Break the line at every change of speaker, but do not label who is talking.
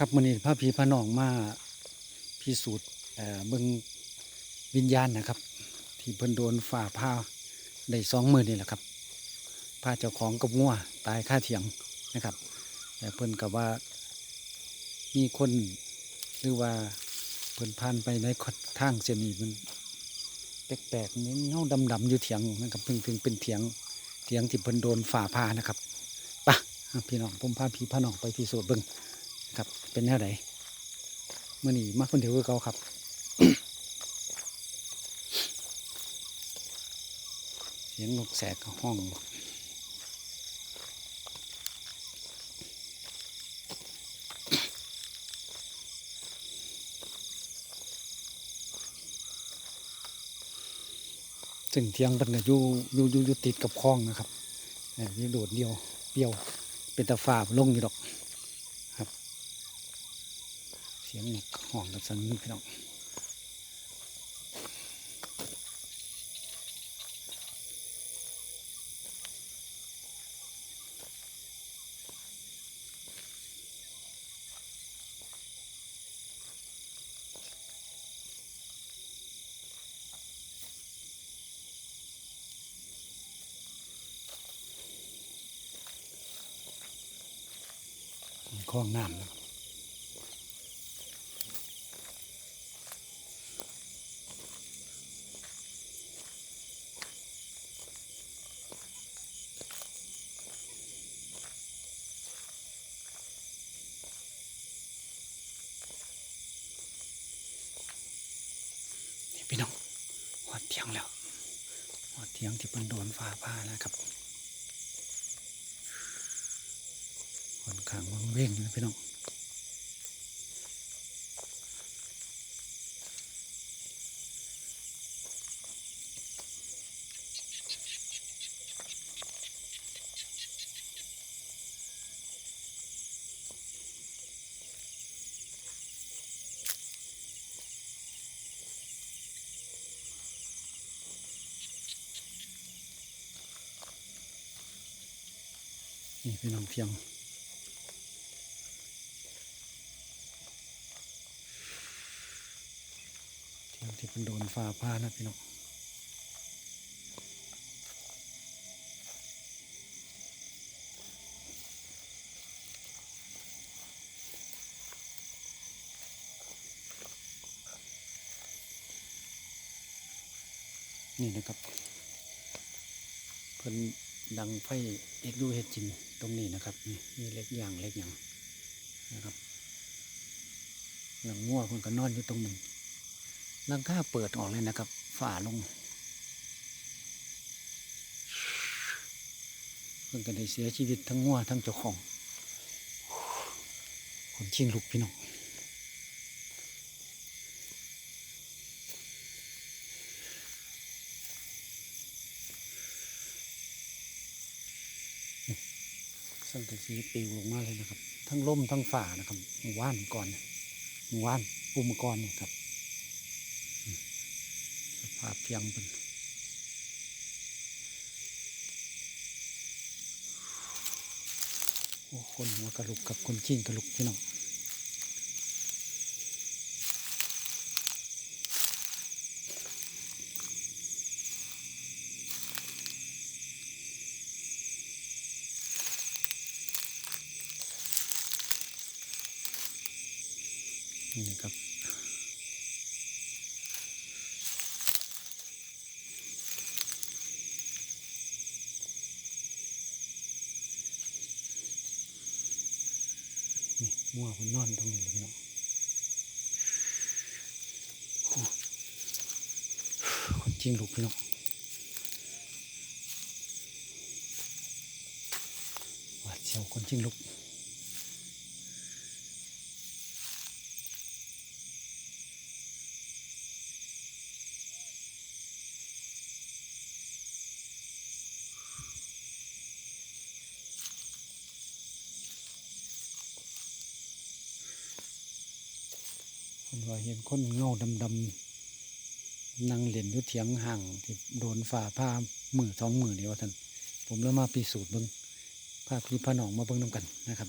ครับมือนี้พระพีพระนองมาพิสูจน์เอ่อเบิ่งวิญญาณนะครับ ที่เพิ่นโดนฝ่าผ้าได้สองมือนี่แหละครับพาเจ้าของกับงัวตายค่าเถียงนะครับแต่เพิ่นกับว่ามีคนหรือว่าเพิ่นผ่านไปในทางเส้นนี้มันแปลกๆมีเงาดำๆอยู่เถียงนะครับเพิ่งถึงเป็นเถียงเถียงที่เพิ่นโดนฝ่าผ้านะครับไปะพี่น้องผมพาพี่พาน้องไปพิสูจน์เบิ่ง ครับ เป็นแนวไหนเมื่อนี้มาคนเดียวคือเกาครับเสียงนกแสกห้องซึ่งเทียงเป็นก็อยู่อยู่อยู่อยู่ติดกับคลองนะครับเอ่โดดเดียวเปรี้ยว เป็นตะฝ่าลงอยู่ดอก สียงนกห้องกับสันนี่พี่น้องคลองน้ำนะครับ นี่พี่น้องหอดเทียงแล้วหอดเทียงที่เพิ่นโดนฟ้าผ่าแล้วครับคนข้างวังเว้งนะพี่น้อง นี่พี่น้องเทียงเทียงที่เพิ่นโดนฟ้าผ่านะพี่น้องนี่นะครับเพิ่น ดังไฟเอ็ดดูเฮ็ดจินตรงนี้นะครับ นี่มีเล็กอย่างเล็กอย่างนะครับหลังงัวเพิ่นก็นอนอยู่ตรงนี้หลังคาเปิดออกเลยนะครับ ฝ่าลงเพิ่นก็ได้เสียชีวิตทั้งงัวทั้งเจ้าของคนชิงลุกพี่น้อง สังกะสีปลิวลงมาเลยนะครับ ทั้งล่มทั้งฝ่านะครับหมู่ว่านก่อนหมู่ว่านอุมกรเนี่ครับ สภาพเพียงเป็นโอ้คนหัวกระลุกกับคนชิงกระลุกพี่น้อง นี่ครับ นี่มั่วมันนอนตรงนี้เลยพี่น้องคนจริงลูกพี่น้องวาดเสียวคนจริงลูก ว่าเห็นคนเงาดำๆนั่งเหรียญยุทเถียงห่างที่โดนฝ่าผ้ามือสองมือนี่ว่าท่านผมเลยมาพิสูจน์เบิ้งภาพี่พาน้องมาเบิ้งน้ำกันนะครับ